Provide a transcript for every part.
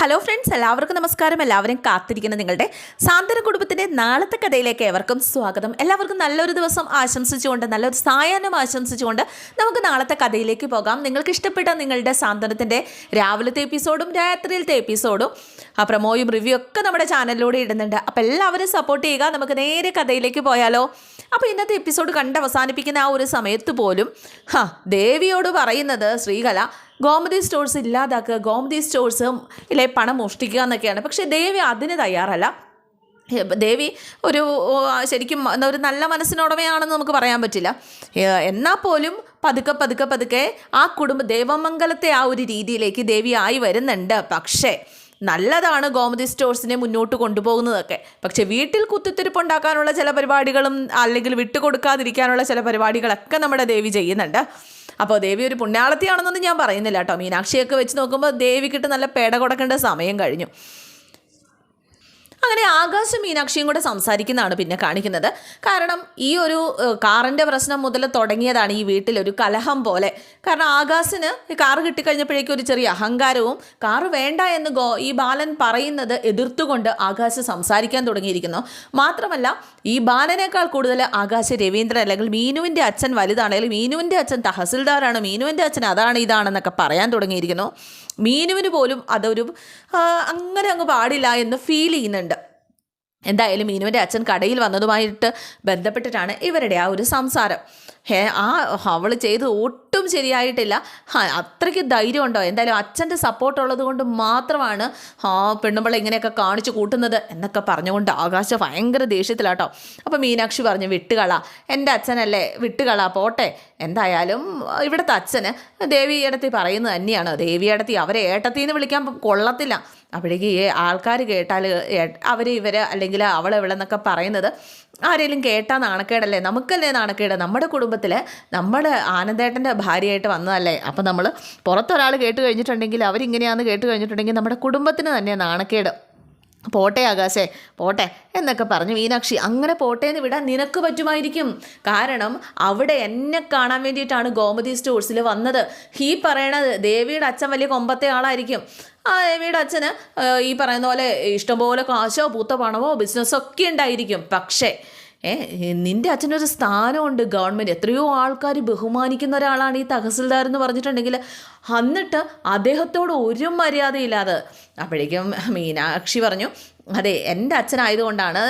Hello friends എല്ലാവർക്കും നമസ്കാരം. എല്ലാവരും കാത്തിരിക്കുന്ന നിങ്ങളുടെ സാന്ത്വന കുടുംബത്തിന്റെ നാളത്തെ കഥയിലേക്ക് ഏവർക്കും സ്വാഗതം. എല്ലാവർക്കും നല്ലൊരു ദിവസം ആശംസിച്ചുകൊണ്ട് നല്ലൊരു സായാഹ്നം ആശംസിച്ചുകൊണ്ട് നമുക്ക് നാളത്തെ കഥയിലേക്ക് പോകാം. നിങ്ങൾക്ക് ഇഷ്ടപ്പെട്ട നിങ്ങളുടെ സാന്ത്വനത്തിന്റെ രാവിലത്തെ എപ്പിസോഡും രാത്രിയിലത്തെ എപ്പിസോഡും ആ പ്രമോയും റിവ്യൂ ഒക്കെ നമ്മുടെ ചാനലിലൂടെ ഇടുന്നുണ്ട്. അപ്പോൾ എല്ലാവരും സപ്പോർട്ട് ചെയ്യുക. നമുക്ക് നേരെ കഥയിലേക്ക് പോയാലോ. അപ്പോൾ ഇന്നത്തെ എപ്പിസോഡ് കണ്ട് അവസാനിപ്പിക്കുന്ന ആ ഒരു സമയത്ത് പോലും ഹാ ദേവിയോട് പറയുന്നത് ശ്രീകല ഗോമതി സ്റ്റോഴ്സ് ഇല്ലാതാക്കുക ഗോമതി സ്റ്റോഴ്സ് ഇല്ലേ പണം മോഷ്ടിക്കുക എന്നൊക്കെയാണ്. പക്ഷേ ദേവി അതിന് തയ്യാറല്ല. ദേവി ഒരു ശരിക്കും എന്താ ഒരു നല്ല മനസ്സിനുടമയാണെന്ന് നമുക്ക് പറയാൻ പറ്റില്ല. എന്നാൽ പോലും പതുക്കെ പതുക്കെ പതുക്കെ ആ കുടുംബ ദേവമംഗലത്തെ ആ ഒരു രീതിയിലേക്ക് ദേവി ആയി വരുന്നുണ്ട്. പക്ഷേ നല്ലതാണ് ഗോമതി സ്റ്റോഴ്സിനെ മുന്നോട്ട് കൊണ്ടുപോകുന്നതൊക്കെ. പക്ഷേ വീട്ടിൽ കുത്തിത്തിരിപ്പുണ്ടാക്കാനുള്ള ചില പരിപാടികളും അല്ലെങ്കിൽ വിട്ടുകൊടുക്കാതിരിക്കാനുള്ള ചില പരിപാടികളൊക്കെ നമ്മുടെ ദേവി ചെയ്യുന്നുണ്ട്. അപ്പോൾ ദേവി ഒരു പുണ്യാളത്തിയാണെന്നൊന്നും ഞാൻ പറയുന്നില്ല കേട്ടോ. മീനാക്ഷിയൊക്കെ വെച്ച് നോക്കുമ്പോൾ ദേവിക്കിട്ട് നല്ല പേട കൊടുക്കേണ്ട സമയം കഴിഞ്ഞു. അങ്ങനെ ആകാശം മീനാക്ഷിയും കൂടെ സംസാരിക്കുന്നതാണ് പിന്നെ കാണിക്കുന്നത്. കാരണം ഈ ഒരു കാറിന്റെ പ്രശ്നം മുതൽ തുടങ്ങിയതാണ് ഈ വീട്ടിലൊരു കലഹം പോലെ. കാരണം ആകാശിന് കാറ് കിട്ടിക്കഴിഞ്ഞപ്പോഴേക്കും ഒരു ചെറിയ അഹങ്കാരവും കാറ് വേണ്ട എന്ന് ഗോ ഈ ബാലൻ പറയുന്നത് എതിർത്തുകൊണ്ട് ആകാശ് സംസാരിക്കാൻ തുടങ്ങിയിരിക്കുന്നു. മാത്രമല്ല ഈ ബാലനേക്കാൾ കൂടുതൽ ആകാശ് രവീന്ദ്രൻ അല്ലെങ്കിൽ മീനുവിന്റെ അച്ഛൻ വലുതാണ് അല്ലെങ്കിൽ മീനുവിന്റെ അച്ഛൻ തഹസിൽദാറാണ് മീനുവിന്റെ അച്ഛൻ അതാണ് ഇതാണെന്നൊക്കെ പറയാൻ തുടങ്ങിയിരിക്കുന്നു. മീനുവിന് പോലും അതൊരു അങ്ങനെ അങ്ങ് പാടില്ല എന്ന് ഫീൽ ചെയ്യുന്നുണ്ട്. എന്തായാലും മീനുവിന്റെ അച്ഛൻ കടയിൽ വന്നതുമായിട്ട് ബന്ധപ്പെട്ടിട്ടാണ് ഇവരുടെ ആ ഒരു സംസാരം. ഹേ ആ അവൾ ചെയ്ത് ശരിയായിട്ടില്ല. അത്രയ്ക്ക് ധൈര്യം ഉണ്ടോ എന്തായാലും അച്ഛന്റെ സപ്പോർട്ട് ഉള്ളത് കൊണ്ട് മാത്രമാണ് ആ പെണ്ണുമ്പളെ ഇങ്ങനെയൊക്കെ കാണിച്ചു കൂട്ടുന്നത് എന്നൊക്കെ പറഞ്ഞുകൊണ്ട് ആകാശ ഭയങ്കര ദേഷ്യത്തിലാട്ടോ. അപ്പോൾ മീനാക്ഷി പറഞ്ഞു വിട്ടുകള എന്റെ അച്ഛനല്ലേ വിട്ടുകള പോട്ടെ. എന്തായാലും ഇവിടുത്തെ അച്ഛന് ദേവിയടത്തി പറയുന്നത് തന്നെയാണ്. ദേവി ദേവിയടത്തി അവരെ ഏട്ടത്തിന്ന് വിളിക്കാൻ കൊള്ളത്തില്ല. ഈ ആൾക്കാർ കേട്ടാൽ അവർ ഇവർ അല്ലെങ്കിൽ അവൾ എന്നൊക്കെ പറയുന്നത് ആരെങ്കിലും കേട്ടാൽ നാണക്കേടല്ലേ? നമുക്കല്ലേ നാണക്കേട്? നമ്മുടെ കുടുംബത്തിൽ നമ്മുടെ ആനന്ദേട്ടന്റെ ഭാര്യയായിട്ട് വന്നതല്ലേ? അപ്പം നമ്മൾ പുറത്തൊരാൾ കേട്ട് കഴിഞ്ഞിട്ടുണ്ടെങ്കിൽ അവരിങ്ങനെയാണെന്ന് കേട്ട് കഴിഞ്ഞിട്ടുണ്ടെങ്കിൽ നമ്മുടെ കുടുംബത്തിന് തന്നെ നാണക്കേട്. പോട്ടെ ആകാശേ പോട്ടെ എന്നൊക്കെ പറഞ്ഞു മീനാക്ഷി. അങ്ങനെ പോട്ടെ എന്ന് വിടാൻ നിനക്ക് പറ്റുമായിരിക്കും. കാരണം അവിടെ എന്നെ കാണാൻ വേണ്ടിയിട്ടാണ് ഗോമതി സ്റ്റോഴ്സിൽ വന്നത്. ഈ പറയണത് ദേവിയുടെ അച്ഛൻ വലിയ കൊമ്പത്തെ ആളായിരിക്കും. ആ ദേവിയുടെ അച്ഛന് ഈ പറയുന്ന പോലെ ഇഷ്ടംപോലെ കാശോ പൂത്ത പണമോ ബിസിനസ്സോ ഒക്കെ ഉണ്ടായിരിക്കും. പക്ഷേ ഏ നിന്റെ അച്ഛനൊരു സ്ഥാനമുണ്ട്. ഗവൺമെന്റ് എത്രയോ ആൾക്കാർ ബഹുമാനിക്കുന്ന ഒരാളാണ് ഈ തഹസിൽദാർ എന്ന് പറഞ്ഞിട്ടുണ്ടെങ്കിൽ എന്നിട്ട് അദ്ദേഹത്തോട് ഒരു മര്യാദയില്ലാതെ അപ്പോഴേക്കും മീനാക്ഷി പറഞ്ഞു അതെ എന്റെ അച്ഛനായതുകൊണ്ടാണ്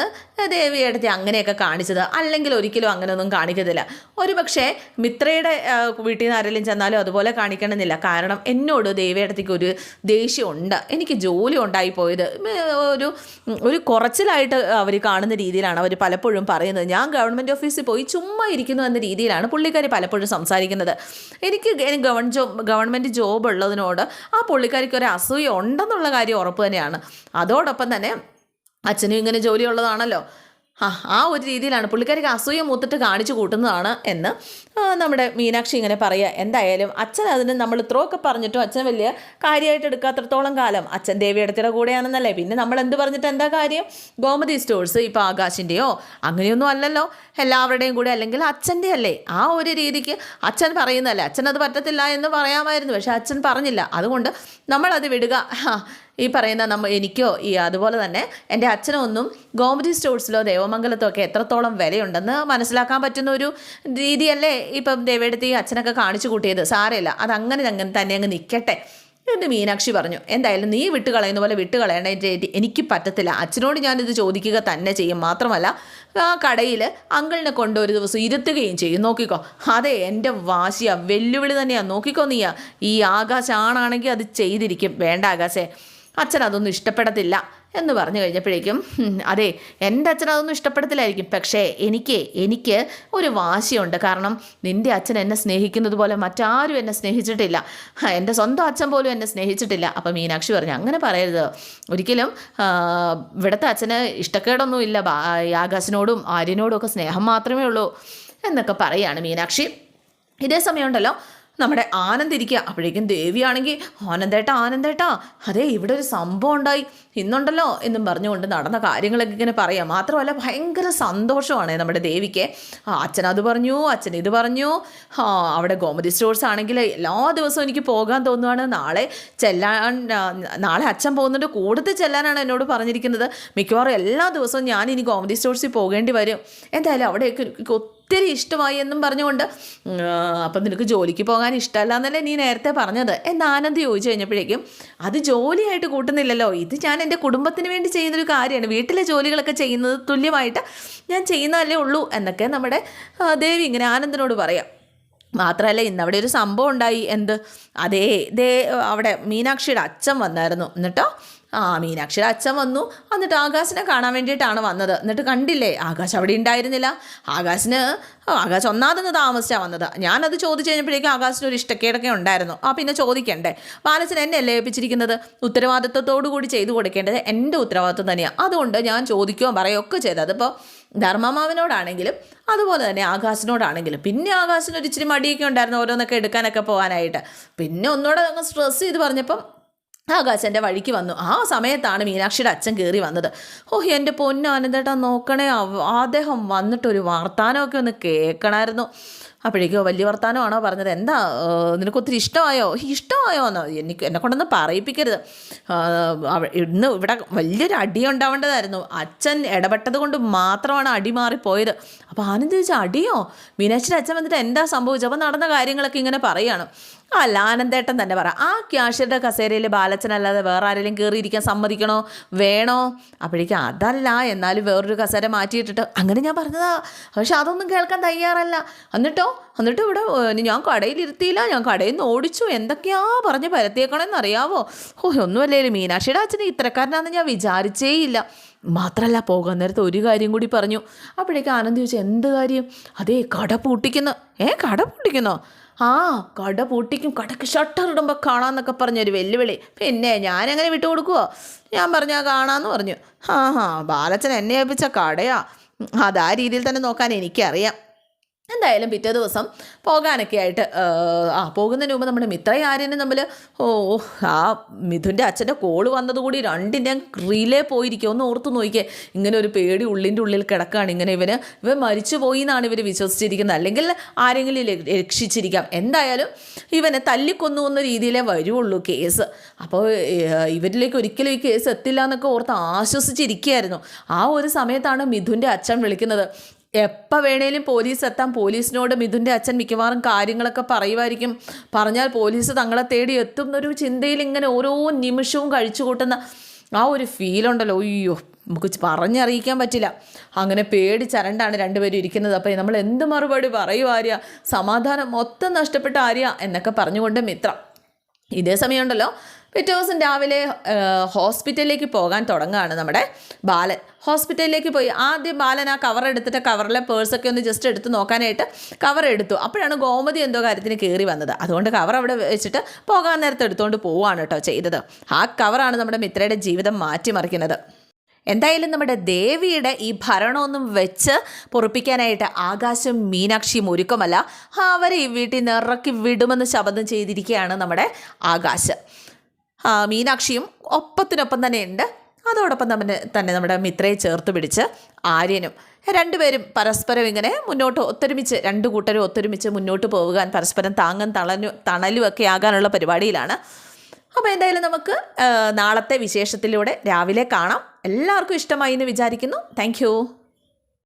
ദേവിയെടുത്ത് അങ്ങനെയൊക്കെ കാണിച്ചത്. അല്ലെങ്കിൽ ഒരിക്കലും അങ്ങനെയൊന്നും കാണിക്കത്തില്ല. ഒരു പക്ഷേ മിത്രയുടെ വീട്ടിൽ നിന്ന് ആരെങ്കിലും ചെന്നാലും അതുപോലെ കാണിക്കണമെന്നില്ല. കാരണം എന്നോട് ദേവിയടത്തേക്ക് ഒരു ദേഷ്യമുണ്ട്. എനിക്ക് ജോലി ഉണ്ടായി പോയത്. ഒരു ഒരു കുറച്ചിലായിട്ട് അവർ കാണുന്ന രീതിയിലാണ് അവർ പലപ്പോഴും പറയുന്നത്. ഞാൻ ഗവൺമെന്റ് ഓഫീസിൽ പോയി ചുമ്മാ ഇരിക്കുന്നു എന്ന രീതിയിലാണ് പുള്ളിക്കാർ പലപ്പോഴും സംസാരിക്കുന്നത്. എനിക്ക് ഗവൺ ജോബ് ഗവൺമെന്റ് ജോബ് ഉള്ളതിനോട് ആ പുള്ളിക്കാരിക്ക് ഒരു അസൂയ ഉണ്ടെന്നുള്ള കാര്യം ഉറപ്പ് തന്നെയാണ്. അതോടൊപ്പം തന്നെ അച്ഛനും ഇങ്ങനെ ജോലി ഉള്ളതാണല്ലോ. ആ ഒരു രീതിയിലാണ് പുള്ളിക്കാരിക്ക് അസൂയ മൂത്തിട്ട് കാണിച്ചു കൂട്ടുന്നതാണ് എന്ന് നമ്മുടെ മീനാക്ഷി ഇങ്ങനെ പറയുക. എന്തായാലും അച്ഛൻ അതിന് നമ്മൾ ഇത്രയൊക്കെ പറഞ്ഞിട്ടും അച്ഛൻ വലിയ കാര്യമായിട്ട് എടുക്കാത്രത്തോളം കാലം അച്ഛൻ ദേവിയടത്തിയുടെ കൂടെയാണെന്നല്ലേ. പിന്നെ നമ്മൾ എന്ത് പറഞ്ഞിട്ട് എന്താ കാര്യം? ഗോമതി സ്റ്റോഴ്സ് ഇപ്പോൾ ആകാശിന്റെയോ അങ്ങനെയൊന്നും അല്ലല്ലോ. എല്ലാവരുടെയും കൂടെ അല്ലെങ്കിൽ അച്ഛന്റെ അല്ലേ? ആ ഒരു രീതിക്ക് അച്ഛൻ പറയുന്നതല്ലേ. അച്ഛൻ അത് പറ്റത്തില്ല എന്ന് പറയാമായിരുന്നു പക്ഷേ അച്ഛൻ പറഞ്ഞില്ല. അതുകൊണ്ട് നമ്മളത് വിടുക. ഈ പറയുന്ന നമ്മ എനിക്കോ ഈ അതുപോലെ തന്നെ എന്റെ അച്ഛനോ ഒന്നും ഗോമതി സ്റ്റോഴ്സിലോ ദേവമംഗലത്തോ ഒക്കെ എത്രത്തോളം വിലയുണ്ടെന്ന് മനസ്സിലാക്കാൻ പറ്റുന്ന ഒരു രീതിയല്ലേ ഇപ്പം ദേവേടത്തി അച്ഛനൊക്കെ കാണിച്ചു കൂട്ടിയത്. സാരമില്ല. അത് അങ്ങനെ അങ്ങനെ തന്നെ അങ്ങ് നിൽക്കട്ടെ എന്ന് മീനാക്ഷി പറഞ്ഞു. എന്തായാലും നീ വിട്ട് കളയുന്ന പോലെ വിട്ട് കളയേണ്ട എനിക്ക് പറ്റത്തില്ല. അച്ഛനോട് ഞാനിത് ചോദിക്കുക തന്നെ ചെയ്യും. മാത്രമല്ല ആ കടയിൽ അങ്കിളിനെ കൊണ്ട് ഒരു ദിവസം ഇരുത്തുകയും ചെയ്യും. നോക്കിക്കോ. അതെ എന്റെ വാശിയാ. വെല്ലുവിളി തന്നെയാണ് നോക്കിക്കോ നീയാ. ഈ ആകാശ് ആണാണെങ്കിൽ അത് ചെയ്തിരിക്കും. വേണ്ട ആകാശേ. അച്ഛൻ അതൊന്നും ഇഷ്ടപ്പെടത്തില്ല എന്ന് പറഞ്ഞു കഴിഞ്ഞപ്പോഴേക്കും അതെ എന്റെ അച്ഛൻ അതൊന്നും ഇഷ്ടപ്പെടത്തില്ലായിരിക്കും. പക്ഷേ എനിക്ക് എനിക്ക് ഒരു വാശിയുണ്ട്. കാരണം നിന്റെ അച്ഛൻ എന്നെ സ്നേഹിക്കുന്നത് പോലെ മറ്റാരും എന്നെ സ്നേഹിച്ചിട്ടില്ല. എന്റെ സ്വന്തം അച്ഛൻ പോലും എന്നെ സ്നേഹിച്ചിട്ടില്ല. അപ്പം മീനാക്ഷി പറഞ്ഞു അങ്ങനെ പറയരുത്. ഒരിക്കലും ഇവിടുത്തെ അച്ഛന് ഇഷ്ടക്കേടൊന്നും ഇല്ല. ആകാശിനോടും ആര്യനോടും ഒക്കെ സ്നേഹം മാത്രമേ ഉള്ളൂ. എന്നൊക്കെ പറയുകയാണ് മീനാക്ഷി. ഇതേ സമയമുണ്ടല്ലോ നമ്മുടെ ആനന്ദിരിക്കുക അപ്പോഴേക്കും ദേവിയാണെങ്കിൽ ആനന്ദേട്ട ആനന്ദേട്ട അതെ ഇവിടെ ഒരു സംഭവം ഉണ്ടായി. ഇന്നുണ്ടല്ലോ എന്നും പറഞ്ഞുകൊണ്ട് നടന്ന കാര്യങ്ങളൊക്കെ ഇങ്ങനെ പറയാം. മാത്രമല്ല ഭയങ്കര സന്തോഷമാണ് നമ്മുടെ ദേവിക്ക്. അച്ഛൻ അത് പറഞ്ഞു അച്ഛൻ ഇത് പറഞ്ഞു. അവിടെ ഗോമതി സ്റ്റോഴ്സ് ആണെങ്കിൽ എല്ലാ ദിവസവും എനിക്ക് പോകാൻ തോന്നുവാണ്. നാളെ ചെല്ലാൻ നാളെ അച്ഛൻ പോകുന്നുണ്ട്. കൂടുതൽ ചെല്ലാനാണ് എന്നോട് പറഞ്ഞിരിക്കുന്നത്. മിക്കവാറും എല്ലാ ദിവസവും ഞാൻ ഇനി ഗോമതി സ്റ്റോഴ്സിൽ പോകേണ്ടി വരും. എന്തായാലും അവിടെയൊക്കെ ഒത്തിരി ഇഷ്ടമായി എന്നും പറഞ്ഞുകൊണ്ട് അപ്പം നിനക്ക് ജോലിക്ക് പോകാൻ ഇഷ്ടമല്ല എന്നല്ലേ നീ നേരത്തെ പറഞ്ഞത്? എന്ന് ആനന്ദ് ചോദിച്ചു കഴിഞ്ഞപ്പോഴേക്കും അത് ജോലിയായിട്ട് കൂട്ടുന്നില്ലല്ലോ. ഇത് ഞാൻ എന്റെ കുടുംബത്തിന് വേണ്ടി ചെയ്യുന്നൊരു കാര്യമാണ്. വീട്ടിലെ ജോലികളൊക്കെ ചെയ്യുന്നത് തുല്യമായിട്ട് ഞാൻ ചെയ്യുന്നതല്ലേ ഉള്ളൂ എന്നൊക്കെ നമ്മുടെ ദേവി ഇങ്ങനെ ആനന്ദിനോട് പറയാം. മാത്രമല്ല ഇന്ന് അവിടെ ഒരു സംഭവം ഉണ്ടായി. എന്ത്? അതേ ദേ അവിടെ മീനാക്ഷിയുടെ അച്ഛൻ വന്നായിരുന്നു. എന്നിട്ടോ ആ മീനാക്ഷിയുടെ അച്ഛൻ വന്നു. എന്നിട്ട് ആകാശിനെ കാണാൻ വേണ്ടിയിട്ടാണ് വന്നത്. എന്നിട്ട് കണ്ടില്ലേ ആകാശ് അവിടെ ഉണ്ടായിരുന്നില്ല. ആകാശിന് ആകാശ് ഒന്നാതെന്ന് താമസിച്ചാണ് വന്നത്. ഞാനത് ചോദിച്ചു കഴിഞ്ഞപ്പോഴേക്കും ആകാശിന് ഒരു ഇഷ്ടക്കേടൊക്കെ ഉണ്ടായിരുന്നു. ആ പിന്നെ ചോദിക്കണ്ടേ? ബാലച്ചൻ എന്നെ അല്ലേ ഏൽപ്പിച്ചിരിക്കുന്നത്? കൂടി ചെയ്തു കൊടുക്കേണ്ടത് എന്റെ ഉത്തരവാദിത്വം തന്നെയാണ് അതുകൊണ്ട് ഞാൻ ചോദിക്കുകയും പറയുകയൊക്കെ ചെയ്തത് അതിപ്പോൾ ധർമ്മമാവിനോടാണെങ്കിലും അതുപോലെ തന്നെ ആകാശിനോടാണെങ്കിലും പിന്നെ ആകാശിന് ഒരു മടിയൊക്കെ ഉണ്ടായിരുന്നു ഓരോന്നൊക്കെ എടുക്കാനൊക്കെ പോകാനായിട്ട്. പിന്നെ ഒന്നുകൂടെ അങ്ങ് സ്ട്രെസ് ചെയ്ത് പറഞ്ഞപ്പം ആകാശ് എന്റെ വഴിക്ക് വന്നു. ആ സമയത്താണ് മീനാക്ഷിയുടെ അച്ഛൻ കയറി വന്നത്. ഓ എന്റെ പൊന്നു അനന്തേട്ടാ നോക്കണേ അദ്ദേഹം വന്നിട്ടൊരു വാർത്താനമൊക്കെ ഒന്ന് കേൾക്കണമായിരുന്നു അപ്പോഴേക്കോ വലിയ വർത്താനമാണോ പറഞ്ഞത്? എന്താ നിനക്ക് ഒത്തിരി ഇഷ്ടമായോ? ഇഷ്ടമായോ എന്നോ എനിക്ക് എന്നെ കൊണ്ടൊന്നും പറയിപ്പിക്കരുത്. ഇന്ന് ഇവിടെ വലിയൊരു അടി ഉണ്ടാവേണ്ടതായിരുന്നു. അച്ഛൻ ഇടപെട്ടത് കൊണ്ട് മാത്രമാണ് അടി മാറിപ്പോയത്. അപ്പോൾ ആനന്ദ് ചോദിച്ചാൽ അടിയോ? മീനാക്ഷിന്റെ അച്ഛൻ വന്നിട്ട് എന്താ സംഭവിച്ചത്? അപ്പോൾ നടന്ന കാര്യങ്ങളൊക്കെ ഇങ്ങനെ പറയുകയാണ്. അല്ല ആനന്ദേട്ടൻ തന്നെ പറ ആ ക്യാഷ്യറുടെ കസേരയിൽ ബാലച്ചനല്ലാതെ വേറെ ആരെങ്കിലും കയറിയിരിക്കാൻ സമ്മതിക്കണോ? വേണോ? അപ്പോഴേക്കും അതല്ല എന്നാലും വേറൊരു കസേര മാറ്റിയിട്ടിട്ട്. അങ്ങനെ ഞാൻ പറഞ്ഞതാ. പക്ഷെ അതൊന്നും കേൾക്കാൻ തയ്യാറല്ല. എന്നിട്ടോ എന്നിട്ട് ഇവിടെ ഞാൻ കടയിലിരുത്തിയില്ല ഞാൻ കടയിൽ നിന്ന് ഓടിച്ചു. എന്തൊക്കെയാ പറഞ്ഞ് പരത്തിയേക്കണമെന്ന് അറിയാവോ? ഓ ഒന്നുമല്ലേ മീനാക്ഷിയുടെ അച്ഛന് ഇത്രക്കാരനാണെന്ന് ഞാൻ വിചാരിച്ചേയില്ല മാത്രമല്ല പോകാൻ നേരത്തെ ഒരു കാര്യം കൂടി പറഞ്ഞു. അപ്പോഴേക്കും ആനന്ദ് ചോദിച്ചു എന്ത് കാര്യം? അതേ കട പൂട്ടിക്കുന്നു. ഏ കട പൂട്ടിക്കുന്നോ? ആ കട പൂട്ടിക്കും. കടക്ക് ഷട്ടർ ഇടുമ്പോൾ കാണാമെന്നൊക്കെ പറഞ്ഞൊരു വെല്ലുവിളി. പിന്നെ ഞാനെങ്ങനെ വിട്ടു കൊടുക്കുവോ? ഞാൻ പറഞ്ഞാൽ കാണാമെന്ന് പറഞ്ഞു. ആ ഹാ ബാലച്ചൻ എന്നെ ഏൽപ്പിച്ച കടയാ. അത് ആ രീതിയിൽ തന്നെ നോക്കാൻ എനിക്കറിയാം. എന്തായാലും പിറ്റേ ദിവസം പോകാനൊക്കെ ആയിട്ട് ആ പോകുന്നതിന് മുമ്പ് നമ്മുടെ മിത്രയും ആര്യനും ഓ ആ മിഥുന്റെ അച്ഛന്റെ കോൾ വന്നതുകൂടി രണ്ടിന്റെയും റിലേ പോയിരിക്കും. ഒന്ന് ഓർത്ത് നോക്കിയേ ഇങ്ങനെ ഒരു പേടി ഉള്ളിന്റെ ഉള്ളിൽ കിടക്കുകയാണ് ഇങ്ങനെ ഇവന്. ഇവൻ മരിച്ചു പോയി എന്നാണ് ഇവർ വിശ്വസിച്ചിരിക്കുന്നത്. അല്ലെങ്കിൽ ആരെങ്കിലും രക്ഷിച്ചിരിക്കാം. എന്തായാലും ഇവനെ തല്ലിക്കൊന്നു എന്ന രീതിയിലേ വരുള്ളൂ കേസ്. അപ്പോൾ ഇവരിലേക്ക് ഒരിക്കലും ഈ കേസ് എത്തില്ല എന്നൊക്കെ ഓർത്ത് ആശ്വസിച്ചിരിക്കുകയായിരുന്നു. ആ ഒരു സമയത്താണ് മിഥുന്റെ അച്ഛൻ വിളിക്കുന്നത്. എപ്പോൾ വേണേലും പോലീസ് എത്താം പോലീസിനോട് മിഥുന്റെ അച്ഛൻ മിക്കവാറും കാര്യങ്ങളൊക്കെ പറയുമായിരിക്കും. പറഞ്ഞാൽ പോലീസ് തങ്ങളെ തേടി എത്തും എന്നൊരു ചിന്തയിൽ ഇങ്ങനെ ഓരോ നിമിഷവും കഴിച്ചു കൂട്ടുന്ന ആ ഒരു ഫീലുണ്ടല്ലോ അയ്യോ നമുക്ക് പറഞ്ഞറിയിക്കാൻ പറ്റില്ല. അങ്ങനെ പേടി ചരണ്ടാണ് രണ്ടുപേരും ഇരിക്കുന്നത്. അപ്പോൾ നമ്മൾ എന്ത് മറുപടി പറയും ആര്യ? സമാധാനം മൊത്തം നഷ്ടപ്പെട്ട ആര്യ എന്നൊക്കെ പറഞ്ഞുകൊണ്ട് മിത്രം. ഇതേ സമയമുണ്ടല്ലോ പിറ്റേ ദിവസം രാവിലെ ഹോസ്പിറ്റലിലേക്ക് പോകാൻ തുടങ്ങുകയാണ് നമ്മുടെ ബാലൻ. ഹോസ്പിറ്റലിലേക്ക് പോയി. ആദ്യം ബാലൻ ആ കവർ എടുത്തിട്ട് കവറിലെ പേഴ്സൊക്കെ ഒന്ന് ജസ്റ്റ് എടുത്ത് നോക്കാനായിട്ട് കവർ എടുത്തു. അപ്പോഴാണ് ഗോമതി എന്തോ കാര്യത്തിന് കയറി വന്നത്. അതുകൊണ്ട് കവർ അവിടെ വെച്ചിട്ട് പോകാൻ നേരത്തെ എടുത്തുകൊണ്ട് പോവുകയാണ് കേട്ടോ ചെയ്തത്. ആ കവറാണ് നമ്മുടെ മിത്രയുടെ ജീവിതം മാറ്റിമറിക്കുന്നത്. എന്തായാലും നമ്മുടെ ദേവിയുടെ ഈ ഭരണമൊന്നും വെച്ച് പൊറപ്പിക്കാനായിട്ട് ആകാശം മീനാക്ഷിയും ഒരുക്കമല്ല. അവരെ ഈ വീട്ടിൽ നിന്ന് ഇറക്കി വിടുമെന്ന് ശബ്ദം ചെയ്തിരിക്കുകയാണ് നമ്മുടെ ആകാശ്. മീനാക്ഷിയും ഒപ്പത്തിനൊപ്പം തന്നെ ഉണ്ട് അതോടൊപ്പം തന്നെ തന്നെ നമ്മുടെ മിത്രയെ ചേർത്ത് പിടിച്ച് ആര്യനും രണ്ടുപേരും പരസ്പരം ഇങ്ങനെ മുന്നോട്ട് ഒത്തൊരുമിച്ച് രണ്ട് കൂട്ടരും ഒത്തൊരുമിച്ച് മുന്നോട്ട് പോകാൻ പരസ്പരം താങ്ങും തളഞ്ഞു തണലും ഒക്കെ ആകാനുള്ള പരിപാടിയിലാണ്. അപ്പോൾ എന്തായാലും നമുക്ക് നാളത്തെ വിശേഷത്തിലൂടെ രാവിലെ കാണാം. എല്ലാവർക്കും ഇഷ്ടമായി എന്ന് വിചാരിക്കുന്നു. താങ്ക്